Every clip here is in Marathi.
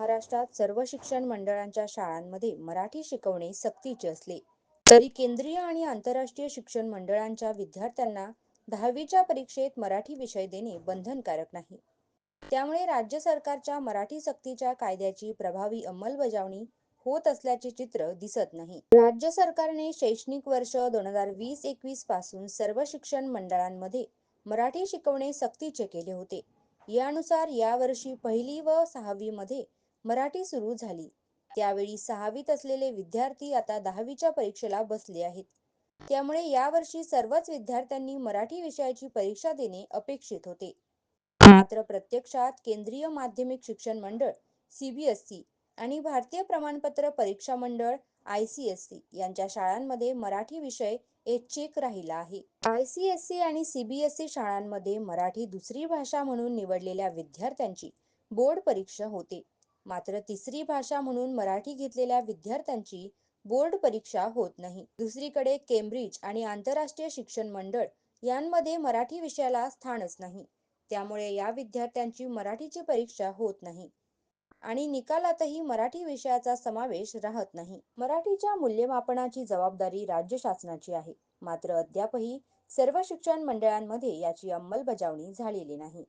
महाराष्ट्रात सर्व शिक्षण मंडळांच्या शाळांमध्ये मराठी शिकवणे सक्तीचे असले तरी केंद्रीय आणि आंतरराष्ट्रीय शिक्षण मंडळांच्या विद्यार्थ्यांना दहावीच्या परीक्षेत मराठी विषय देणे बंधनकारक नाही. त्यामुळे राज्य सरकारच्या मराठी सक्तीच्या कायद्याची प्रभावी अंमलबजावणी होत असल्याचे चित्र दिसत नाही. राज्य सरकारने शैक्षणिक वर्ष दोन हजार वीस एकवीसपासून सर्व शिक्षण मंडळांमध्ये मराठी शिकवणे सक्तीचे केले होते. यानुसार यावर्षी पहिली व सहावी मध्ये मराठी सुरू झाली. त्यावेळी सहावीत असलेले विद्यार्थी आता दहावीच्या परीक्षेला बसले आहेत. त्यामुळे यावर्षी सर्वच विद्यार्थ्यांनी मराठी विषयाची परीक्षा देणे अपेक्षित होते. मात्र प्रत्यक्षात केंद्रीय माध्यमिक शिक्षण मंडळ सीबीएसई आणि भारतीय प्रमाणपत्र परीक्षा मंडळ आयसीएसई यांच्या शाळांमध्ये मराठी विषय ऐच्छिक राहिला आहे. आयसीएसई आणि सीबीएसई शाळांमध्ये मराठी दुसरी भाषा म्हणून निवडलेल्या विद्यार्थ्यांची बोर्ड परीक्षा होते. मात्र तिसरी भाषा म्हणून मराठी घेतलेल्या विद्यार्थ्यांची बोर्ड परीक्षा होत नाही. दुसरीकडे केम्ब्रिज आणि आंतरराष्ट्रीय शिक्षण मंडळ यांमध्ये मराठी विषयाला स्थानच नाही. त्यामुळे या विद्यार्थ्यांची मराठीची परीक्षा होत नाही. आणि निकालातही मराठी विषयाचा समावेश राहत नाही. मराठीच्या मूल्यमापनाची जबाबदारी राज्य शासनाची आहे. मात्र अद्यापही सर्व शिक्षण मंडळांमध्ये याची अंमलबजावणी झालेली नाही.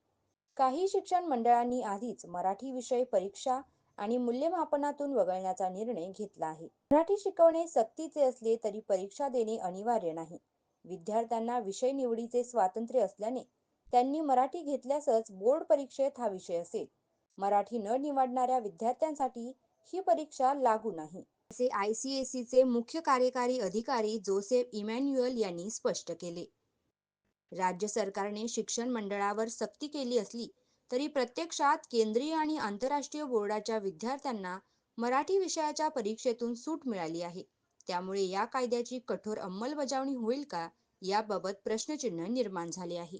काही शिक्षण मंडळांनी आधीच मराठी विषय परीक्षा आणि मूल्यमापनातून वगळण्याचा निर्णय घेतला आहे. मराठी शिकवणे सक्तीचे असले तरी परीक्षा देणे अनिवार्य नाही. विद्यार्थ्यांना विषय निवडीचे स्वातंत्र्य असल्याने त्यांनी मराठी घेतल्यासच बोर्ड परीक्षेत हा विषय असेल. मराठी न निवडणाऱ्या विद्यार्थ्यांसाठी ही परीक्षा लागू नाही. असे आयसीएसईचे मुख्य कार्यकारी अधिकारी जोसेफ इमॅन्युअल यांनी स्पष्ट केले. राज्य सरकारने शिक्षण मंडळावर सक्ती केली असली तरी प्रत्यक्षात केंद्रीय आणि आंतरराष्ट्रीय बोर्डाच्या विद्यार्थ्यांना मराठी विषयाच्या परीक्षेतून सूट मिळाली आहे. त्यामुळे या कायद्याची कठोर अंमलबजावणी होईल का? याबाबत प्रश्नचिन्ह निर्माण झाले आहे.